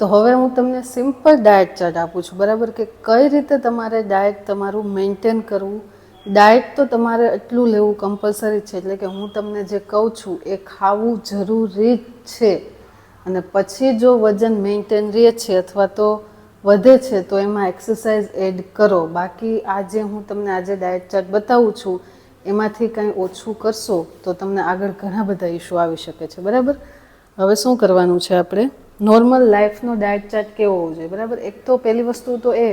તો હવે હું તમને સિમ્પલ ડાયટ ચાર્ટ આપું છું. બરાબર કે કઈ રીતે તમારે ડાયટ તમારું મેન્ટેન કરવું? ડાયટ તો તમારે એટલું લેવું કમ્પલસરી છે, એટલે કે હું તમને જે કહું છું એ ખાવું જરૂરી જ છે. અને પછી જો વજન મેન્ટેન રહે છે અથવા તો વધે છે, તો એમાં એક્સરસાઇઝ એડ કરો. બાકી આજે હું તમને આજે ડાયટ ચાર્ટ બતાવું છું, એમાંથી કંઈ ઓછું કરશો તો તમને આગળ ઘણા બધા ઇશ્યુ આવી શકે છે. બરાબર? હવે શું કરવાનું છે આપણે? નોર્મલ લાઈફનો ડાયટ ચાર્ટ કેવો હોવો જોઈએ? બરાબર? એક તો પહેલી વસ્તુ તો એ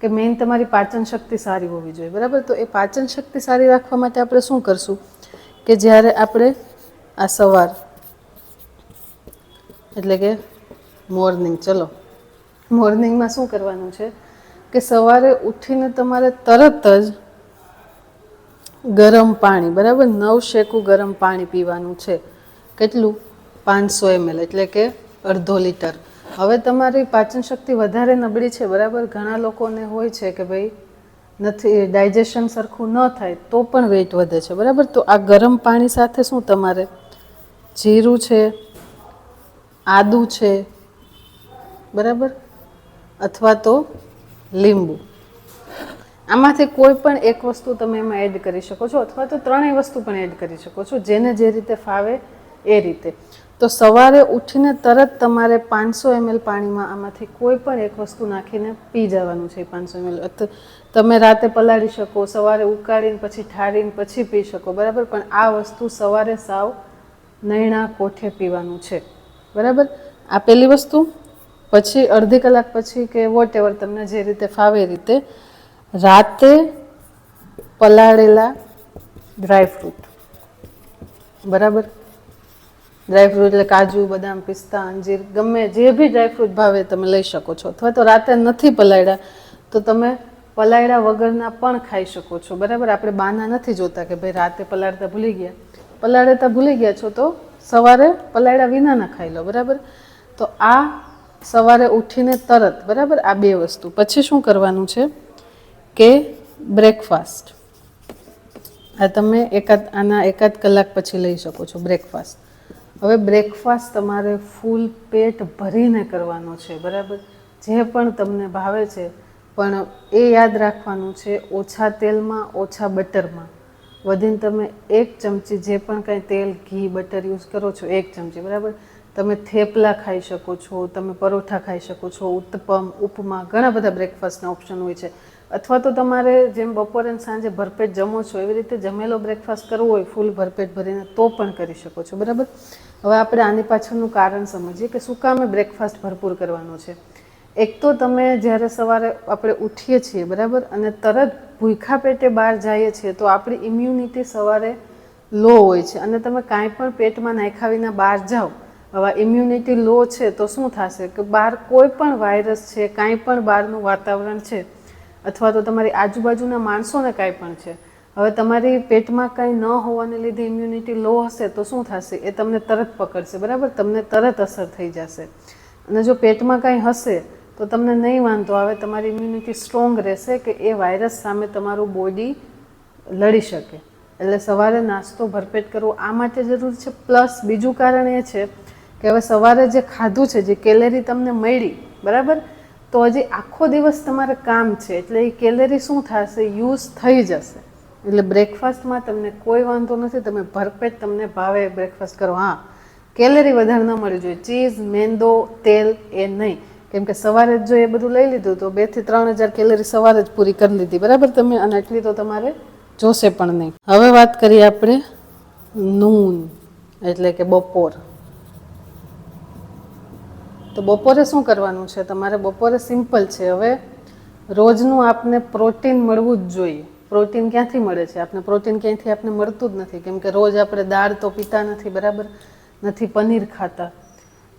કે મેઇન તમારી પાચન શક્તિ સારી હોવી જોઈએ. બરાબર? તો એ પાચન શક્તિ સારી રાખવા માટે આપણે શું કરશું? કે જ્યારે આપણે આ સવાર, એટલે કે મોર્નિંગ ચલો. મોર્નિંગમાં શું કરવાનું છે? કે સવારે ઉઠીને તમારે તરત જ ગરમ પાણી, બરાબર? નવ શેકું ગરમ પાણી પીવાનું છે. કેટલું? પાંચસો એમએલ, એટલે કે અડધો લીટર. હવે તમારી પાચન શક્તિ વધારે નબળી છે, બરાબર? ઘણા લોકોને હોય છે કે ભાઈ નથી, ડાયજેશન સરખું ન થાય તો પણ વેઇટ વધે છે, બરાબર? તો આ ગરમ પાણી સાથે શું તમારે? જીરું છે, આદું છે, બરાબર? અથવા તો લીંબુ. આમાંથી કોઈ પણ એક વસ્તુ તમે એમાં એડ કરી શકો છો, અથવા તો ત્રણેય વસ્તુ પણ એડ કરી શકો છો, જેને જે રીતે ફાવે એ રીતે. તો સવારે ઉઠીને તરત તમારે પાંચસો એમએલ પાણીમાં આમાંથી કોઈ પણ એક વસ્તુ નાખીને પી જવાનું છે પાંચસો એમએલ. તમે રાતે પલાળી શકો, સવારે ઉકાળીને પછી ઠારીને પછી પી શકો, બરાબર? પણ આ વસ્તુ સવારે સાવ નૈણા કોઠે પીવાનું છે. બરાબર? આ પહેલી વસ્તુ, પછી અડધી કલાક પછી કે વોટ એવર તમને જે રીતે ફાવે રીતે, રાતે પલાળેલા ડ્રાયફ્રૂટ બરાબર? ડ્રાયફ્રૂટ એટલે કાજુ, બદામ, પિસ્તા, અંજીર, ગમે જે બી ડ્રાયફ્રૂટ ભાવે તમે લઈ શકો છો. અથવા તો રાતે નથી પલાળ્યા, તો તમે પલાળ્યા વગરના પણ ખાઈ શકો છો. બરાબર? આપણે બાના નથી જોતા કે ભાઈ રાતે પલાળતા ભૂલી ગયા. પલાળતા ભૂલી ગયા છો તો સવારે પલાળ્યા વિનાના ખાઈ લો. બરાબર? તો આ સવારે ઉઠીને તરત, બરાબર? આ બે વસ્તુ. પછી શું કરવાનું છે કે બ્રેકફાસ્ટ. આ તમે એકાદ, આના એકાદ કલાક પછી લઈ શકો છો બ્રેકફાસ્ટ. હવે બ્રેકફાસ્ટ તમારે ફૂલ પેટ ભરીને કરવાનો છે, બરાબર? જે પણ તમને ભાવે છે. પણ એ યાદ રાખવાનું છે, ઓછા તેલમાં, ઓછા બટરમાં. વધીને તમે એક ચમચી જે પણ કાંઈ તેલ, ઘી, બટર યુઝ કરો છો, એક ચમચી, બરાબર? તમે થેપલા ખાઈ શકો છો, તમે પરોઠા ખાઈ શકો છો, ઉત્તપમ, ઉપમા, ઘણા બધા બ્રેકફાસ્ટના ઓપ્શન હોય છે. અથવા તો તમારે જેમ બપોરે અને સાંજે ભરપેટ જમો છો, એવી રીતે જમેલો બ્રેકફાસ્ટ કરવો હોય ફૂલ ભરપેટ ભરીને, તો પણ કરી શકો છો, બરાબર? હવે આપણે આની પાછળનું કારણ સમજીએ કે શું કામે બ્રેકફાસ્ટ ભરપૂર કરવાનો છે. એક તો તમે જ્યારે સવારે આપણે ઉઠીએ છીએ, બરાબર? અને તરત ભૂખા પેટે બહાર જઈએ છીએ, તો આપણી ઇમ્યુનિટી સવારે લો હોય છે. અને તમે કાંઈ પણ પેટમાં નાખ્યા વિના બહાર જાઓ, હવે ઇમ્યુનિટી લો છે, તો શું થશે? કે બહાર કોઈ પણ વાયરસ છે, કાંઈ પણ બહારનું વાતાવરણ છે અથવા તો તમારી આજુબાજુના માણસોને કાંઈ પણ છે. હવે તમારી પેટમાં કાંઈ ન હોવાને લીધે ઇમ્યુનિટી લો હશે તો શું થશે? એ તમને તરત પકડશે, બરાબર? તમને તરત અસર થઈ જશે. અને જો પેટમાં કાંઈ હશે તો તમને નહીં વાંધો આવે, તમારી ઇમ્યુનિટી સ્ટ્રોંગ રહેશે કે એ વાયરસ સામે તમારું બોડી લડી શકે. એટલે સવારે નાસ્તો ભરપેટ કરવો આ માટે જરૂરી છે. પ્લસ બીજું કારણ એ છે કે હવે સવારે જે ખાધું છે, જે કેલેરી તમને મળી, બરાબર? તો હજી આખો દિવસ તમારે કામ છે, એટલે એ કેલેરી શું થશે, યુઝ થઈ જશે. એટલે બ્રેકફાસ્ટમાં તમને કોઈ વાંધો નથી, તમે ભરપેટ તમને ભાવે બ્રેકફાસ્ટ કરો. હા, કેલેરી વધારે ન મળવી જોઈએ. ચીઝ, મેંદો, તેલ એ નહીં. કેમ કે સવારે જ જો એ બધું લઈ લીધું, તો બેથી ત્રણ હજાર કેલેરી સવારે જ પૂરી કરી લીધી. બરાબર? તમે અને એટલી તો તમારે જોશે પણ નહીં. હવે વાત કરીએ આપણે નૂન, એટલે કે બપોર. તો બપોરે શું કરવાનું છે? તમારે બપોરે સિમ્પલ છે. હવે રોજનું આપને પ્રોટીન મળવું જ જોઈએ. પ્રોટીન ક્યાંથી મળે છે? આપણે પ્રોટીન ક્યાંયથી આપણે મળતું જ નથી. કેમ કે રોજ આપણે દાળ તો પીતા નથી, બરાબર? નથી પનીર ખાતા.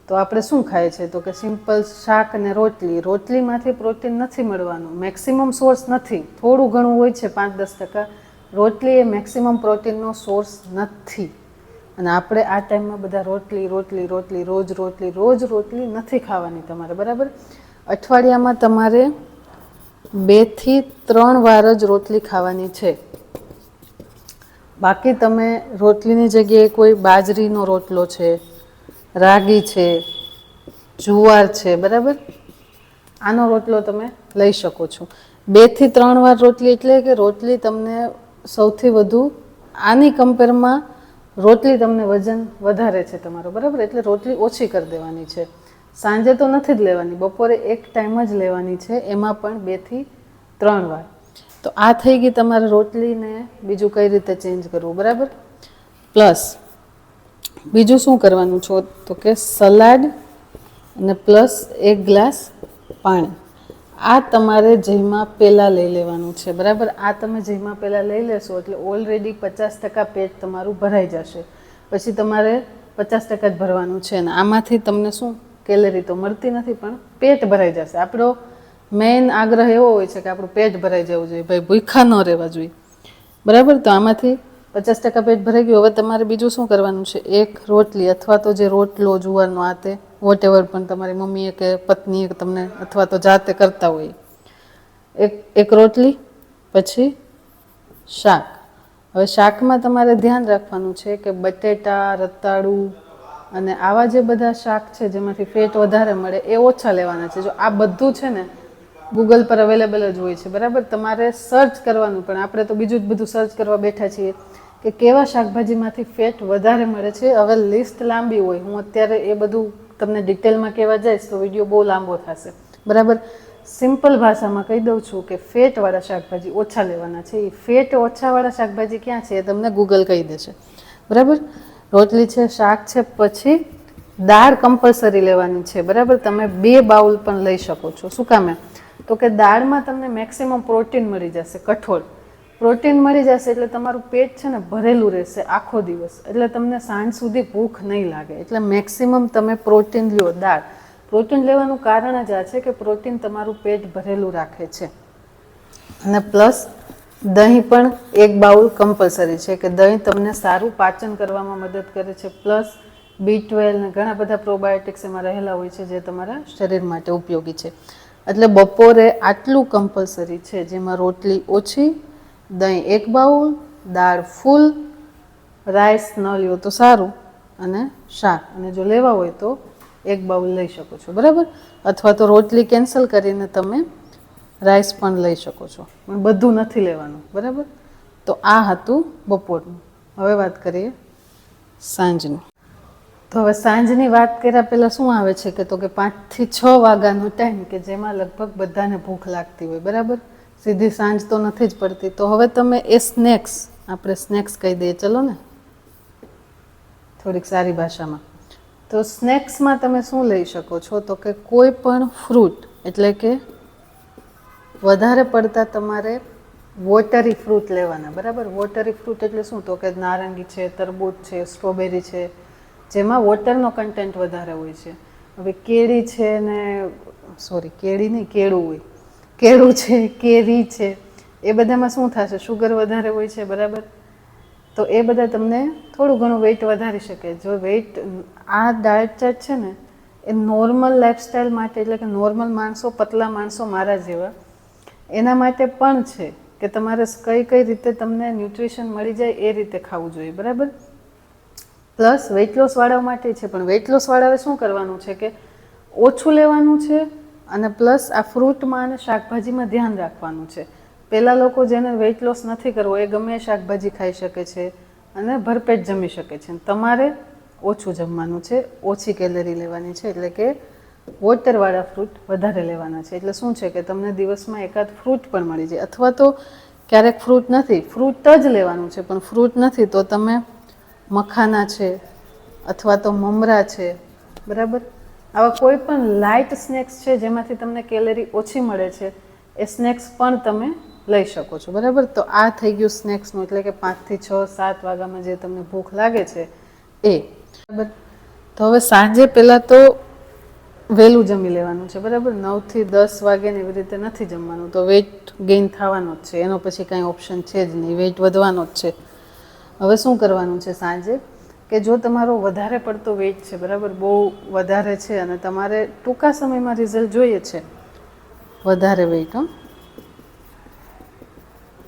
તો આપણે શું ખાય છે? તો કે સિમ્પલ શાક અને રોટલી. રોટલીમાંથી પ્રોટીન નથી મળવાનું. મેક્સિમમ સોર્સ નથી. થોડું ઘણું હોય છે, પાંચ દસ ટકા. રોટલી એ મેક્સિમમ પ્રોટીનનો સોર્સ નથી. અને આપણે આ ટાઈમમાં બધા રોટલી રોટલી રોટલી, રોજ રોટલી રોજ રોટલી નથી ખાવાની તમારે, બરાબર? અઠવાડિયામાં તમારે બેથી ત્રણ વાર જ રોટલી ખાવાની છે. બાકી તમે રોટલીની જગ્યાએ કોઈ બાજરીનો રોટલો છે, રાગી છે, જુવાર છે, બરાબર? આનો રોટલો તમે લઈ શકો છો. બેથી ત્રણ વાર રોટલી એટલે કે રોટલી તમને સૌથી વધુ આની કમ્પેરમાં રોટલી તમને વજન વધારે છે તમારો, બરાબર? એટલે રોટલી ઓછી કરી દેવાની છે. સાંજે તો નથી જ લેવાની, બપોરે એક ટાઈમ જ લેવાની છે, એમાં પણ બેથી ત્રણ વાર. તો આ થઈ ગઈ તમારે રોટલીને બીજું કઈ રીતે ચેન્જ કરવું, બરાબર? પ્લસ બીજું શું કરવાનું છો? તો કે સલાડ અને પ્લસ એક ગ્લાસ પાણી. આ તમારે જેમાં પહેલાં લઈ લેવાનું છે, બરાબર? આ તમે જયમાં પહેલાં લઈ લેશો એટલે ઓલરેડી પચાસ ટકા પેટ તમારું ભરાઈ જશે. પછી તમારે પચાસ ટકા જ ભરવાનું છે અને આમાંથી તમને શું? કેલેરી તો મળતી નથી, પણ પેટ ભરાઈ જશે. આપણો મેઇન આગ્રહ એવો હોય છે કે આપણું પેટ ભરાઈ જવું જોઈએ. ભાઈ ભૂખા ન રહેવા જોઈએ. બરાબર? તો આમાંથી પચાસ ટકા પેટ ભરાઈ ગયું. હવે તમારે બીજું શું કરવાનું છે? એક રોટલી અથવા તો જે રોટલો જુવારનો આ તે વોટ એવર પણ તમારી મમ્મીએ કે પત્નીએ તમને અથવા તો જાતે કરતા હોય. એક એક રોટલી, પછી શાક. હવે શાકમાં તમારે ધ્યાન રાખવાનું છે કે બટેટા, રતાળું અને આવા જે બધા શાક છે જેમાંથી ફેટ વધારે મળે એ ઓછા લેવાના છે. જો આ બધું છે ને ગૂગલ પર અવેલેબલ જ હોય છે, બરાબર? તમારે સર્ચ કરવાનું, પણ આપણે તો બીજું જ બધું સર્ચ કરવા બેઠા છીએ કે કેવા શાકભાજીમાંથી ફેટ વધારે મળે છે. હવે લિસ્ટ લાંબી હોય. હું અત્યારે એ બધું તમને ડિટેલમાં કહેવા જઈશ તો વીડિયો બહુ લાંબો થશે. બરાબર? સિમ્પલ ભાષામાં કહી દઉં છું કે ફેટવાળા શાકભાજી ઓછા લેવાના છે. એ ફેટ ઓછાવાળા શાકભાજી ક્યાં છે એ તમને ગૂગલ કહી દેશે. બરાબર? રોટલી છે, શાક છે, પછી દાળ કમ્પલસરી લેવાની છે. બરાબર? તમે બે બાઉલ પણ લઈ શકો છો. શું કામે તો કે દાળમાં તમને મેક્સિમમ પ્રોટીન મળી જશે, કઠોળ. પ્રોટીન મળી જશે એટલે તમારું પેટ છે ને ભરેલું રહેશે આખો દિવસ. એટલે તમને સાંજ સુધી ભૂખ નહીં લાગે. એટલે મેક્સિમમ તમે પ્રોટીન લ્યો, દાળ. પ્રોટીન લેવાનું કારણ જ આ છે કે પ્રોટીન તમારું પેટ ભરેલું રાખે છે. અને પ્લસ દહીં પણ એક બાઉલ કમ્પલસરી છે કે દહીં તમને સારું પાચન કરવામાં મદદ કરે છે. પ્લસ બી ટ્વેલ્વ ઘણા બધા પ્રોબાયોટિક્સ એમાં રહેલા હોય છે જે તમારા શરીર માટે ઉપયોગી છે. એટલે બપોરે આટલું કમ્પલસરી છે જેમાં રોટલી ઓછી દહીં એક બાઉલ, દાળ ફૂલ, રાઈસ ન લ્યો તો સારું અને શાક. અને જો લેવા હોય તો એક બાઉલ લઈ શકો છો, બરાબર? અથવા તો રોટલી કેન્સલ કરીને તમે રાઈસ પણ લઈ શકો છો. પણ બધું નથી લેવાનું, બરાબર? તો આ હતું બપોરનું. હવે વાત કરીએ સાંજની. તો હવે સાંજની વાત કર્યા પહેલાં શું આવે છે કે તો કે પાંચથી છ વાગ્યાનો ટાઈમ કે જેમાં લગભગ બધાને ભૂખ લાગતી હોય, બરાબર? સીધી સાંજ તો નથી જ પડતી. તો હવે તમે એ સ્નેક્સ, આપણે સ્નેક્સ કહી દઈએ. ચલો ને? થોડીક સારી ભાષામાં. તો સ્નેક્સમાં તમે શું લઈ શકો છો? તો કે કોઈ પણ ફ્રૂટ, એટલે કે વધારે પડતા તમારે વોટરી ફ્રૂટ લેવાના. બરાબર? વોટરી ફ્રૂટ એટલે શું? તો કે નારંગી છે, તરબૂચ છે સ્ટ્રોબેરી છે, જેમાં વોટરનો કન્ટેન્ટ વધારે હોય છે. હવે કેળી છે ને સોરી કેળી નહીં, કેળું હોય. કેળું છે, કેરી છે, એ બધામાં શું થશે? શુગર વધારે હોય છે, બરાબર? તો એ બધા તમને થોડું ઘણું વેઇટ વધારી શકે. જો વેઇટ આ ડાયટ ચાર્ટ છે ને, એ નોર્મલ લાઇફસ્ટાઈલ માટે, એટલે કે નોર્મલ માણસો, પતલા માણસો મારા જેવા, એના માટે પણ છે કે તમારે કઈ કઈ રીતે તમને ન્યુટ્રિશન મળી જાય એ રીતે ખાવું જોઈએ, બરાબર? પ્લસ વેઇટ લોસવાળા માટે છે, પણ વેઇટ લોસવાળાએ શું કરવાનું છે કે, ઓછું લેવાનું છે અને પ્લસ આ ફ્રૂટમાં અને શાકભાજીમાં ધ્યાન રાખવાનું છે. પહેલાં લોકો જેને વેઇટ લોસ નથી કરવો, એ ગમે શાકભાજી ખાઈ શકે છે અને ભરપેટ જમી શકે છે. તમારે ઓછું જમવાનું છે, ઓછી કેલરી લેવાની છે, એટલે કે વોટરવાળા ફ્રૂટ વધારે લેવાના છે. એટલે શું છે કે તમને દિવસમાં એકાદ ફ્રૂટ પણ મળી જાય. અથવા તો ક્યારેક ફ્રૂટ નથી ફ્રૂટ જ લેવાનું છે, પણ ફ્રૂટ નથી તો તમે મખાના છે, અથવા તો મમરા છે. બરાબર? આવા કોઈ પણ લાઇટ સ્નેક્સ છે જેમાંથી તમને કેલેરી ઓછી મળે છે, એ સ્નેક્સ પણ તમે લઈ શકો છો. બરાબર? તો આ થઈ ગયું સ્નેક્સનું એટલે કે પાંચથી છ, સાત વાગ્યામાં જે તમને ભૂખ લાગે છે, એ. બરાબર? તો હવે સાંજે પહેલાં તો વહેલું જમી લેવાનું છે, બરાબર? નવથી દસ વાગે એવી રીતે નથી જમવાનું, તો વેઇટ ગેઇન થવાનો જ છે. એનો પછી કાંઈ ઓપ્શન છે જ નહીં વેઇટ વધવાનો જ છે. હવે શું કરવાનું છે સાંજે? કે જો તમારો વધારે પડતો વેઇટ છે, બરાબર? બહુ વધારે છે અને તમારે ટૂંકા સમયમાં રિઝલ્ટ જોઈએ છે વધારે વેઇટ હં.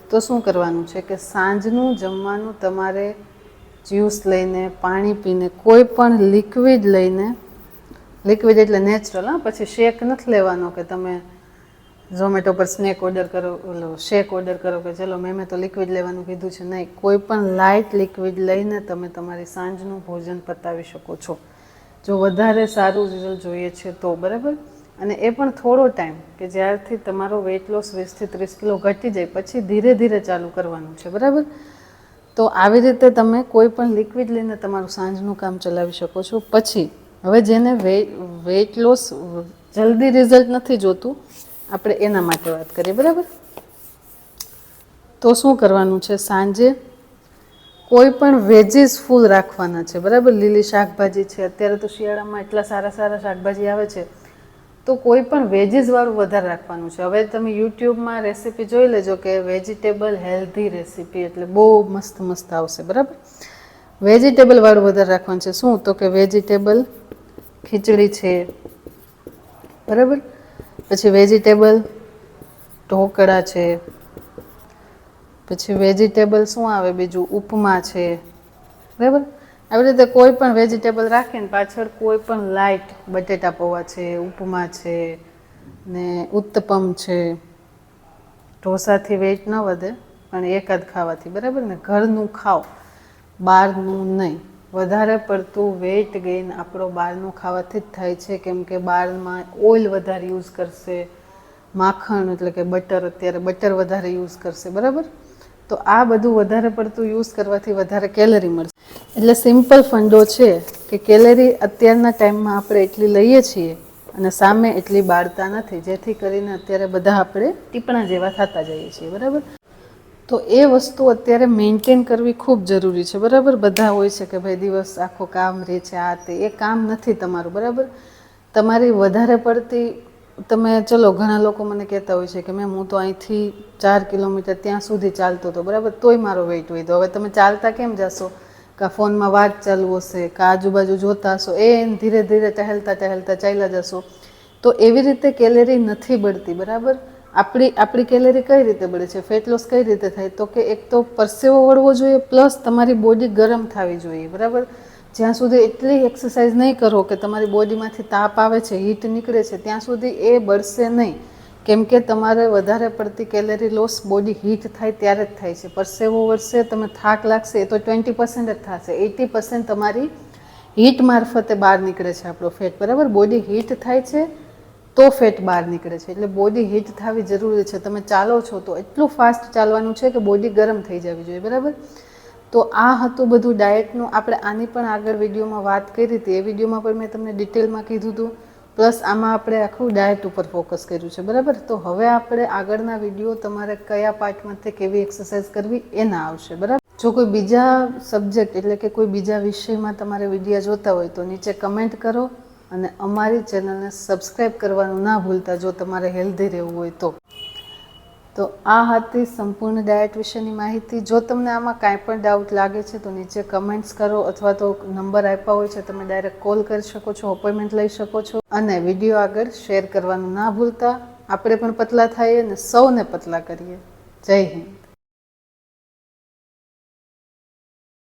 તો શું કરવાનું છે કે સાંજનું જમવાનું તમારે જ્યુસ લઈને, પાણી પીને, કોઈ પણ લિક્વિડ લઈને લિક્વિડ એટલે નેચરલ હા, પછી શેક નથી લેવાનો કે તમે ઝોમેટો પર સ્નેક ઓર્ડર કરો, ઓલો શેક ઓર્ડર કરો કે ચલો મેં તો લિક્વિડ લેવાનું કીધું છે. નહીં, કોઈ પણ લાઇટ લિક્વિડ લઈને તમે તમારી સાંજનું ભોજન પતાવી શકો છો. જો વધારે સારું રિઝલ્ટ જોઈએ છે તો, બરાબર? અને એ પણ થોડો ટાઈમ કે જ્યારથી તમારો વેઇટ લોસ વીસથી ત્રીસ કિલો ઘટી જાય, પછી ધીરે ધીરે ચાલુ કરવાનું છે, બરાબર? તો આવી રીતે તમે કોઈ પણ લિક્વિડ લઈને તમારું સાંજનું કામ ચલાવી શકો છો. પછી, હવે જેને વેઇટ લોસ જલ્દી રિઝલ્ટ નથી જોતું આપણે એના માટે વાત કરીએ, બરાબર? તો શું કરવાનું છે સાંજે? કોઈ પણ વેજીસ ફૂલ રાખવાના છે, બરાબર? લીલી શાકભાજી છે, અત્યારે તો શિયાળામાં એટલા સારા સારા શાકભાજી આવે છે. તો કોઈ પણ વેજીસવાળું વધારે રાખવાનું છે. હવે તમે યુટ્યુબમાં રેસીપી જોઈ લેજો કે વેજીટેબલ હેલ્ધી રેસીપી એટલે બહુ મસ્ત મસ્ત આવશે, બરાબર? વેજીટેબલવાળું વધારે રાખવાનું છે. શું? તો કે વેજીટેબલ ખીચડી છે, બરાબર? પછી વેજીટેબલ, ઢોકળા છે. પછી વેજીટેબલ શું આવે? બીજું ઉપમા છે. બરાબર? આવી રીતે કોઈ પણ વેજીટેબલ રાખીને પાછળ કોઈ પણ લાઇટ બટેટા પૌવા છે, ઉપમા છે ને ઉત્તપમ છે. ઢોસાથી વેઇટ ન વધે, પણ એકાદ ખાવાથી. બરાબર ને? ઘરનું ખાઓ, બહારનું નહીં. વધારે પડતું વેઇટ ગેઇન આપણો બહારનું ખાવાથી જ થાય છે. કેમ કે બહારમાં ઓઇલ વધારે યુઝ કરશે, માખણ એટલે કે બટર અત્યારે બટર વધારે યુઝ કરશે, બરાબર? તો આ બધું વધારે પડતું યુઝ કરવાથી વધારે કેલરી મળશે. એટલે સિમ્પલ ફંડો છે કે કેલરી અત્યારના ટાઈમમાં આપણે એટલી લઈએ છીએ અને સામે એટલી બાળતા નથી, જેથી કરીને અત્યારે બધા આપણે ટીપણા જેવા થતા જઈએ છીએ, બરાબર? તો એ વસ્તુ અત્યારે મેન્ટેન કરવી ખૂબ જરૂરી છે. બરાબર? બધા હોય છે કે ભાઈ દિવસ આખો કામ રહે છે આ તે. એ કામ નથી તમારું, બરાબર? તમારી વધારે પડતી તમે ચલો, ઘણા લોકો મને કહેતા હોય છે કે મેં હું તો અહીંથી ચાર કિલોમીટર ત્યાં સુધી ચાલતો હતો. બરાબર? તોય મારો વેઇટ વધ્યો. હવે તમે ચાલતા કેમ જશો? કાં ફોનમાં વાત ચાલુ હશે, કાં આજુબાજુ જોતા હશો? એ ધીરે ધીરે ટહેલતા ટહેલતા ચાલ્યા જશો. તો એવી રીતે કેલેરી નથી બળતી, બરાબર? આપણી આપણી કેલેરી કઈ રીતે બળે છે? ફેટ લોસ કઈ રીતે થાય? તો કે એક તો પરસેવો વળવો જોઈએ પ્લસ તમારી બોડી ગરમ થવી જોઈએ, બરાબર? જ્યાં સુધી એટલી એક્સરસાઇઝ નહીં કરો કે તમારી બોડીમાંથી તાપ આવે છે હીટ નીકળે છે, ત્યાં સુધી એ બળશે નહીં. કેમ કે તમારે વધારે પડતી કેલેરી લોસ બોડી હીટ થાય ત્યારે જ થાય છે. પરસેવો વળશે, તમે થાક લાગશે, એ તો ટ્વેન્ટી પર્સન્ટ જ થશે. એટી પર્સન્ટ તમારી હીટ મારફતે બહાર નીકળે છે આપણો ફેટ બરાબર? બોડી હીટ થાય છે તો ફેટ બહાર નીકળે છે. એટલે બોડી હીટ થવી જરૂરી છે. તમે ચાલો છો તો એટલું ફાસ્ટ ચાલવાનું છે કે બોડી ગરમ થઈ જવી જોઈએ, બરાબર? તો આ હતું બધું ડાયટનું આપણે આની પણ આગળ વિડીયોમાં વાત કરી હતી. એ વિડીયોમાં પણ મેં તમને ડિટેલમાં કીધું હતું. પ્લસ આમાં આપણે આખું ડાયટ ઉપર ફોકસ કર્યું છે, બરાબર? તો હવે આપણે આગળના વીડિયો તમારે કયા પાર્ટમાંથી કેવી એક્સરસાઇઝ કરવી એના આવશે, બરાબર? જો કોઈ બીજા સબ્જેક્ટ એટલે કે કોઈ બીજા વિષયમાં તમારે વિડીયા જોતા હોય તો નીચે કમેન્ટ કરો. અને અમારી ચેનલને સબસ્ક્રાઈબ કરવાનું ના ભૂલતા જો તમારે હેલ્ધી રહેવું હોય તો. તો આ હતી સંપૂર્ણ ડાયટ વિશેની માહિતી. જો તમને આમાં કાંઈ પણ ડાઉટ લાગે છે તો નીચે કમેન્ટ્સ કરો અથવા તો નંબર આપ્યા હોય છે તમે ડાયરેક્ટ કોલ કરી શકો છો અપોઇન્ટમેન્ટ લઈ શકો છો. અને વીડિયો આગળ શેર કરવાનું ના ભૂલતા. આપણે પણ પતલા થઈએ અને સૌને પતલા કરીએ. જય હિન્દ.